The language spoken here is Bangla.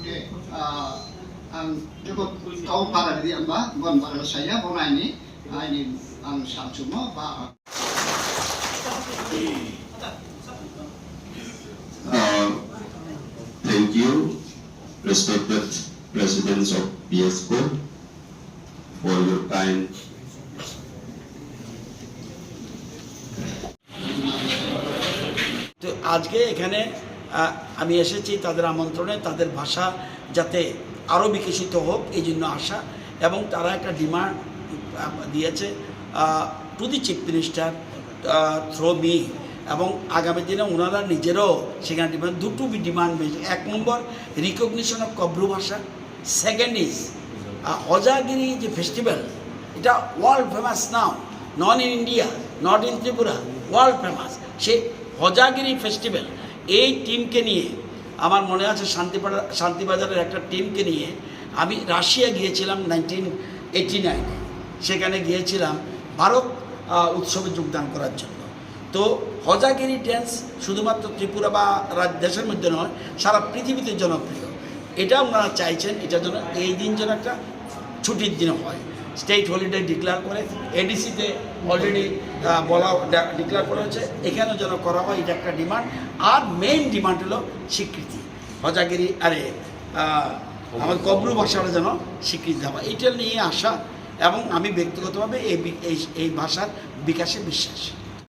mate uh, ang cukup kau para di amba bon para saya bona ini ah, ini ang samsumo ba Uh, Thank you, respected residents of PSCO, for your তো আজকে এখানে আমি এসেছি তাদের আমন্ত্রণে, তাদের ভাষা যাতে আরও বিকশিত হোক, এই জন্য আসা এবং তারা একটা ডিমান্ড দিয়েছে to the chief minister through me. এবং আগামী দিনে ওনারা নিজেরও সেখানে ডিমান্ড, দুটো ডিমান্ড এক নম্বর রিকগনিশন অফ কব্রু ভাষা। সেকেন্ড ইজ অজাগিরি যে ফেস্টিভ্যাল এটা world famous now known in India not in Tripura world famous say Hojagiri festival এই টিমকে নিয়ে, আমার মনে আছে শান্তিপাড়া শান্তিবাজারের একটা টিমকে নিয়ে আমি রাশিয়া গিয়েছিলাম নাইনটিন এইটি নাইনে সেখানে গিয়েছিলাম ভারত উৎসবে যোগদান করার জন্য। তো হজাগিরি ড্যান্স শুধুমাত্র ত্রিপুরা বা দেশের মধ্যে নয়, সারা পৃথিবীতে জনপ্রিয়। এটা ওনারা চাইছেন এটা যেন এই দিন যেন একটা ছুটির দিন হয়। স্টেট হলিডে ডিক্লেয়ার করে এডিসিতে অলরেডি বলা ডিক্লেয়ার করা হয়েছে। এখানেও যেন করা হয়, এটা একটা ডিমান্ড আর মেইন ডিমান্ড হলো স্বীকৃতি। হজাগিরি, আরে আমাদের কবরু ভাষাটা যেন স্বীকৃতি দেওয়া এটা নিয়ে আসা এবং আমি ব্যক্তিগতভাবে এই এই ভাষার বিকাশে বিশ্বাসী।